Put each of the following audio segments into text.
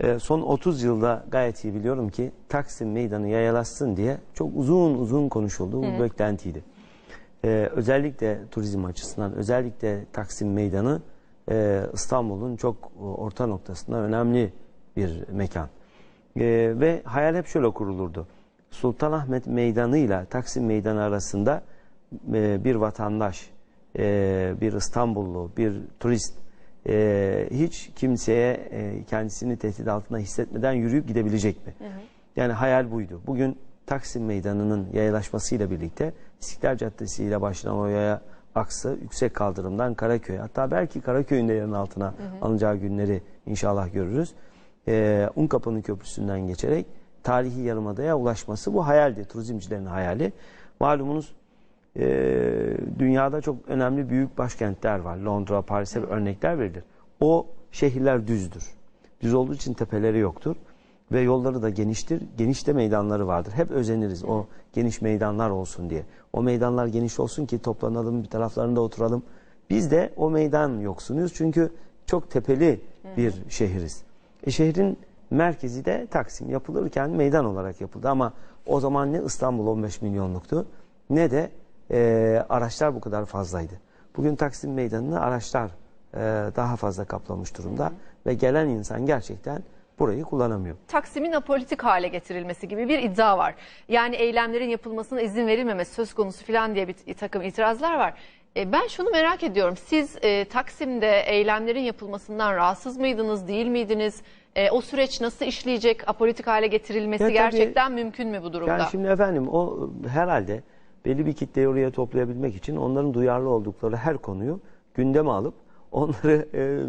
e, son 30 yılda gayet iyi biliyorum ki Taksim Meydanı yayalaşsın diye çok uzun uzun konuşulduğu bir beklentiydi. E, özellikle turizm açısından, özellikle Taksim Meydanı e, İstanbul'un çok orta noktasında önemli bir mekan. E, ve hayal hep şöyle kurulurdu. Sultanahmet Meydanı ile Taksim Meydanı arasında e, bir vatandaş, e, bir İstanbullu, bir turist e, hiç kimseye e, kendisini tehdit altında hissetmeden yürüyüp gidebilecek mi? Yani hayal buydu. Bugün Taksim Meydanı'nın yayalaşmasıyla birlikte İstiklal Caddesi ile başlayan o yaya aksı yüksek kaldırımdan Karaköy hatta belki Karaköy'ün de yerin altına alınacağı günleri inşallah görürüz. Ee, Unkapanı Köprüsü'nden geçerek tarihi yarımadaya ulaşması bu hayaldi. Turizmcilerin hayali. Malumunuz e, dünyada çok önemli büyük başkentler var. Londra, Paris'e örnekler verilir. O şehirler düzdür. Düz olduğu için tepeleri yoktur. Ve yolları da geniştir. Geniş de meydanları vardır. Hep özeniriz o geniş meydanlar olsun diye. O meydanlar geniş olsun ki toplanalım bir taraflarında oturalım. Biz de o meydan yoksunuyuz. Çünkü çok tepeli bir şehiriz. E şehrin merkezi de Taksim yapılırken meydan olarak yapıldı ama o zaman ne İstanbul 15 milyonluktu ne de e, araçlar bu kadar fazlaydı. Bugün Taksim Meydanı'nı araçlar e, daha fazla kaplamış durumda ve gelen insan gerçekten burayı kullanamıyor. Taksim'in apolitik hale getirilmesi gibi bir iddia var. Yani eylemlerin yapılmasına izin verilmemesi söz konusu falan diye bir bir takım itirazlar var. E, ben şunu merak ediyorum. Siz e, Taksim'de eylemlerin yapılmasından rahatsız mıydınız, değil miydiniz? E, o süreç nasıl işleyecek? Apolitik hale getirilmesi Ya tabii- gerçekten mümkün mü bu durumda? Yani şimdi efendim o herhalde belli bir kitleyi oraya toplayabilmek için onların duyarlı oldukları her konuyu gündeme alıp onları e,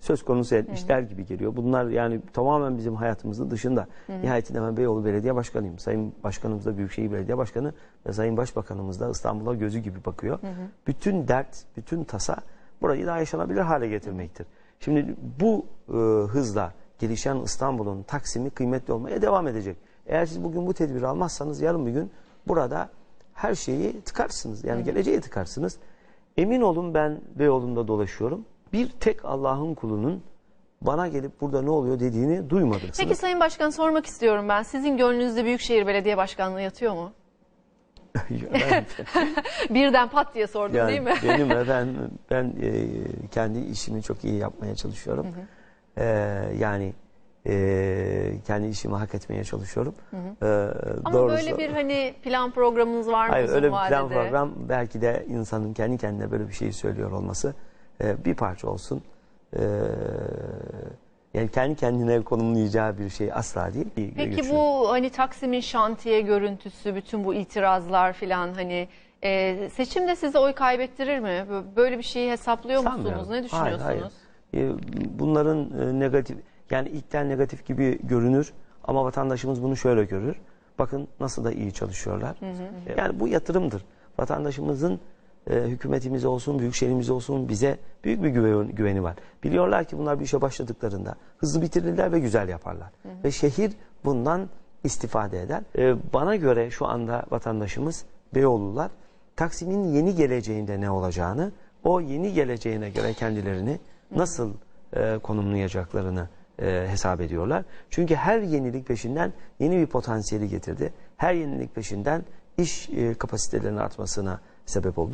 söz konusu etmişler gibi geliyor. Bunlar yani tamamen bizim hayatımızın dışında. Nihayetinde ben Beyoğlu Belediye Başkanıyım. Sayın Başkanımız da Büyükşehir Belediye Başkanı ve Sayın Başbakanımız da İstanbul'a gözü gibi bakıyor. Bütün dert, bütün tasa burayı daha yaşanabilir hale getirmektir. Şimdi bu e, hızla gelişen İstanbul'un Taksim'i kıymetli olmaya devam edecek. Eğer siz bugün bu tedbiri almazsanız yarın bir gün burada her şeyi tıkarsınız. Yani geleceği tıkarsınız. Emin olun ben Beyoğlu'nda dolaşıyorum. Bir tek Allah'ın kulunun bana gelip burada ne oluyor dediğini duymadım. Peki Sayın Başkan sormak istiyorum ben. Sizin gönlünüzde Büyükşehir Belediye Başkanlığı yatıyor mu? ben, Birden pat diye sordum yani değil mi? benim efendim ben e, kendi işimi çok iyi yapmaya çalışıyorum. E, yani e, kendi işimi hak etmeye çalışıyorum. E, Ama doğrusu- böyle bir hani plan programınız var mı Hayır öyle bir plan vadede? program belki de insanın kendi kendine böyle bir şey söylüyor olması e, bir parça olsun. E, yani kendi kendine konumlayacağı bir şey asla değil. Peki görüşü. bu hani Taksim'in şantiye görüntüsü, bütün bu itirazlar filan hani e, seçimde size oy kaybettirir mi? Bö- Böyle bir şeyi hesaplıyor musunuz? Sanmıyorum. Ne düşünüyorsunuz? Hayır, hayır. E, bunların e, negatif yani ilkten negatif gibi görünür ama vatandaşımız bunu şöyle görür. Bakın nasıl da iyi çalışıyorlar. E, Yani bu yatırımdır. Vatandaşımızın e, hükümetimize olsun, büyükşehirimize olsun bize büyük bir güven- güveni var. Biliyorlar ki bunlar bir işe başladıklarında hızlı bitirirler ve güzel yaparlar. Ve şehir bundan istifade eder. E, bana göre şu anda vatandaşımız Beyoğlular Taksim'in yeni geleceğinde ne olacağını, o yeni geleceğine göre kendilerini nasıl e, konumlayacaklarını e, hesap ediyorlar. Çünkü her yenilik peşinden yeni bir potansiyeli getirdi. Her yenilik peşinden iş e, kapasitelerinin artmasına sebep oldu.